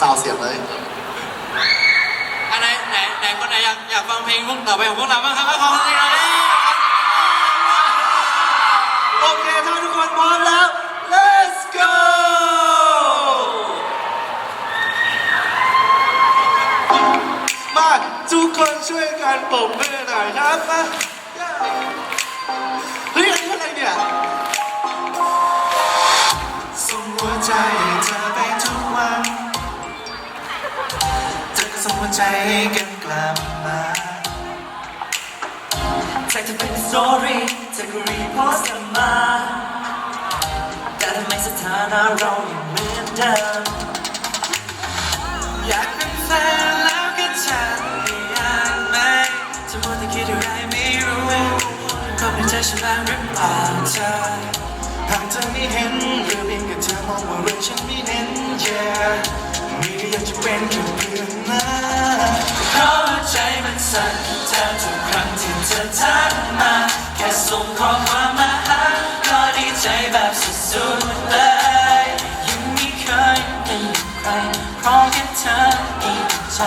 ซาวเสียงเลยอันไหนไหนไหนคนไหนอยากอยากฟังเพลงพวกต่อไปของพวกเราบ้างครับขอเสียงหน่อยดิโอเคถ้าทุกคนพร้อมแล้ว let's go มาทุกคนช่วยกันปรบมือหน่อยครับมาเฮ้ยอันนี้อะไรเนี่ยส่งหัวใจ วใจให้กันกลับมาใส่เธอเป็นสอรี่เธอก็รีโพสกลับมาแต่ทำไมสถานะเรายังเหมือนเดิมอยากเป็นแฟนแล้วก็จะไม่อยากไหมจะมัวแต่คิดอะไรไม่รู้ก็เป็นใจฉันบ้างหรือเปล่าเธอหากเธอไม่เห็นเรื่องนี้ก็เธอมองว่าเรื่องฉันไม่เน้น yeah มีก็อยากจะเป็นแค่เพื่อ อความมาหาก็ดีใจแบบสุดๆเลยยังไม่เคยเป็นใครเพราะแค่เธออีกใจ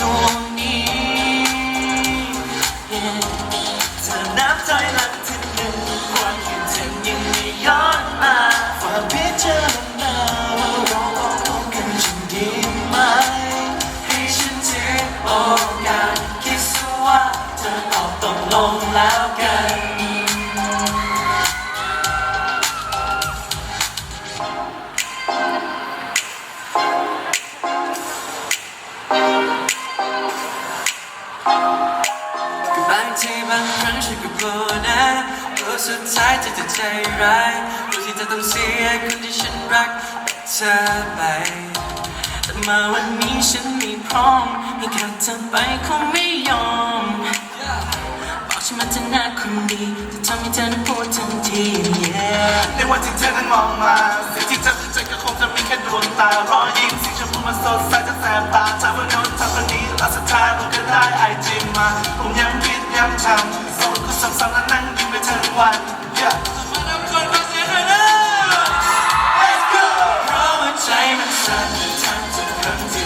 ดวงนี้ รั้งฉันก็กลัวนะสุดท้ายเธอจะใจร้ายกลัวที่เธอต้องเสียคนที่ฉันรักเธอไป แต่มาวันนี้ฉันไม่พร้อมให้ขาดเธอไปคงไม่ยอม บอกฉันมาเธอหน้าคนดีจะทำให้เธอนั้นพูดทันที yeah ในวันที่เธอนั้นมองมาสิ่งที่เธอใจก็คงจะมีแค่ดวงตารอยยิ้มสีชมพูมันสดใสจะแสบตาถ้าวันโน้นถ้าวันนี้ล้วสุดท้ายเราก็ได้ไอจีมาผมยังคิดยังทำ ก็สั่งสั่งแล้วนั่งกินไปเธอทั้งวัน yeah มาทำคนมาเสียหน่ย let's go เพราะว่าใจมันสั่นทั้งทุกครั้งที่